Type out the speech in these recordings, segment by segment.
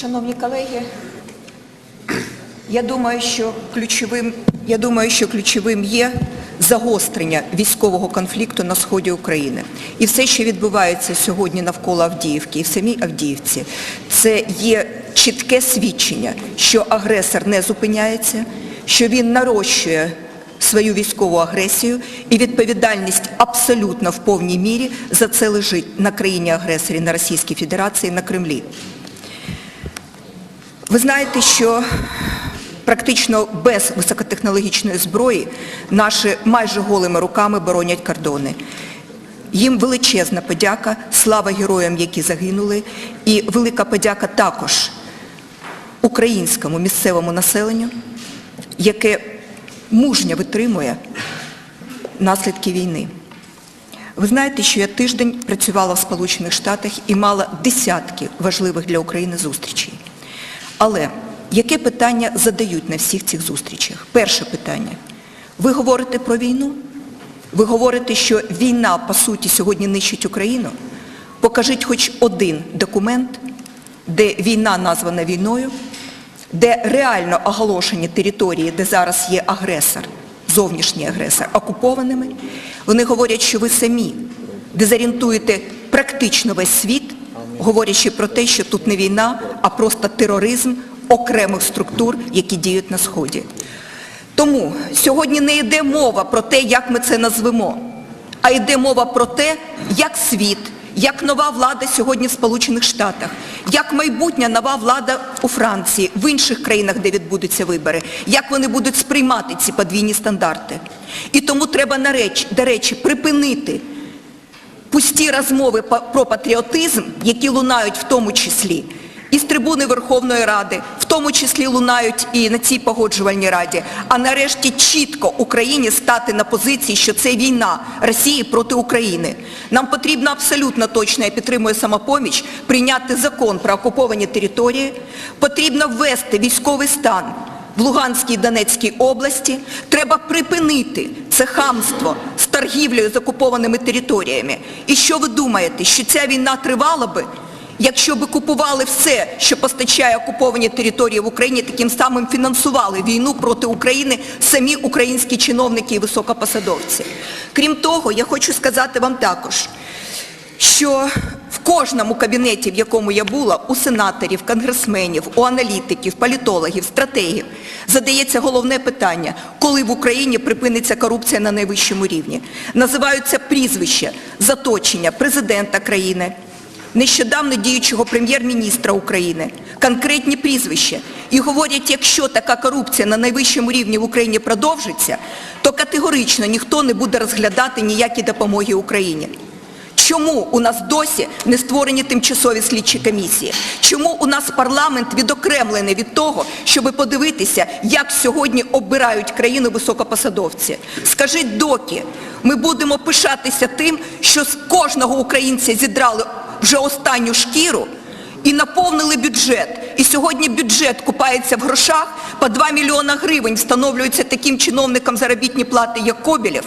Шановні колеги, я думаю, що ключовим, я думаю, що ключовим є загострення військового конфлікту на сході України. І все, що відбувається сьогодні навколо Авдіївки і в самій Авдіївці, це є чітке свідчення, що агресор не зупиняється, що він нарощує свою військову агресію і відповідальність абсолютно в повній мірі за це лежить на країні-агресорі, на Російській Федерації, на Кремлі. Ви знаєте, що практично без високотехнологічної зброї наші майже голими руками боронять кордони. Їм величезна подяка, слава героям, які загинули, і велика подяка також українському місцевому населенню, яке мужньо витримує наслідки війни. Ви знаєте, що я тиждень працювала в Сполучених Штатах і мала десятки важливих для України зустрічей. Але яке питання задають на всіх цих зустрічах? Перше питання. Ви говорите про війну? Ви говорите, що війна, по суті, сьогодні нищить Україну? Покажіть хоч один документ, де війна названа війною, де реально оголошені території, де зараз є агресор, зовнішній агресор, окупованими. Вони говорять, що ви самі дезорієнтуєте практично весь світ, говорячи про те, що тут не війна, а просто тероризм окремих структур, які діють на Сході. Тому сьогодні не йде мова про те, як ми це назвемо, а йде мова про те, як світ, як нова влада сьогодні в Сполучених Штатах, як майбутня нова влада у Франції, в інших країнах, де відбудуться вибори, як вони будуть сприймати ці подвійні стандарти. І тому треба, до речі, припинити пусті розмови про патріотизм, які лунають в тому числі і з трибуни Верховної Ради, в тому числі лунають і на цій погоджувальній раді, а нарешті чітко Україні стати на позиції, що це війна Росії проти України. Нам потрібно абсолютно точно, я підтримую самопоміч, прийняти закон про окуповані території, потрібно ввести військовий стан в Луганській і Донецькій області, треба припинити це хамство торгівлею з окупованими територіями. І що ви думаєте, що ця війна тривала би, якщо би купували все, що постачає окуповані території в Україні, таким самим фінансували війну проти України самі українські чиновники і високопосадовці. Крім того, я хочу сказати вам також, що в кожному кабінеті, в якому я була, у сенаторів, конгресменів, у аналітиків, політологів, стратегів, задається головне питання, коли в Україні припиниться корупція на найвищому рівні. Називаються прізвища, заточення президента країни, нещодавно діючого прем'єр-міністра України, конкретні прізвища. І говорять, якщо така корупція на найвищому рівні в Україні продовжиться, то категорично ніхто не буде розглядати ніякі допомоги Україні. Чому у нас досі не створені тимчасові слідчі комісії? Чому у нас парламент відокремлений від того, щоб подивитися, як сьогодні обирають країну високопосадовці? Скажіть, доки ми будемо пишатися тим, що з кожного українця зідрали вже останню шкіру і наповнили бюджет. І сьогодні бюджет купається в грошах, по 2 мільйона гривень встановлюються таким чиновникам заробітні плати, як Кобілєв.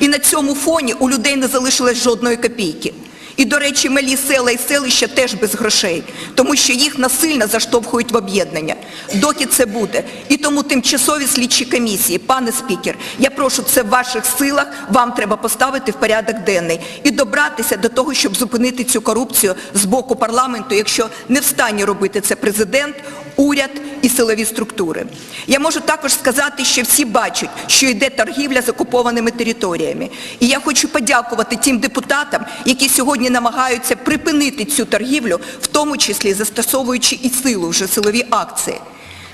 І на цьому фоні у людей не залишилось жодної копійки. І, до речі, малі села і селища теж без грошей, тому що їх насильно заштовхують в об'єднання. Доки це буде. І тому тимчасові слідчі комісії, пане спікер, я прошу, це в ваших силах, вам треба поставити в порядок денний і добратися до того, щоб зупинити цю корупцію з боку парламенту, якщо не в стані робити це президент, уряд і силові структури. Я можу також сказати, що всі бачать, що йде торгівля з окупованими територіями. І я хочу подякувати тим депутатам, які сьогодні намагаються припинити цю торгівлю, в тому числі застосовуючи і силу вже силові акції.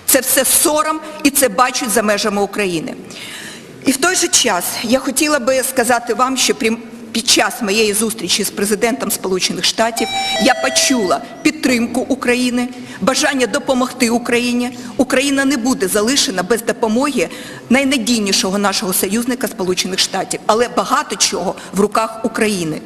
Це все сором і це бачать за межами України. І в той же час я хотіла би сказати вам, що під час моєї зустрічі з президентом Сполучених Штатів я почула підтримку України, бажання допомогти Україні. Україна не буде залишена без допомоги найнадійнішого нашого союзника Сполучених Штатів, але багато чого в руках України.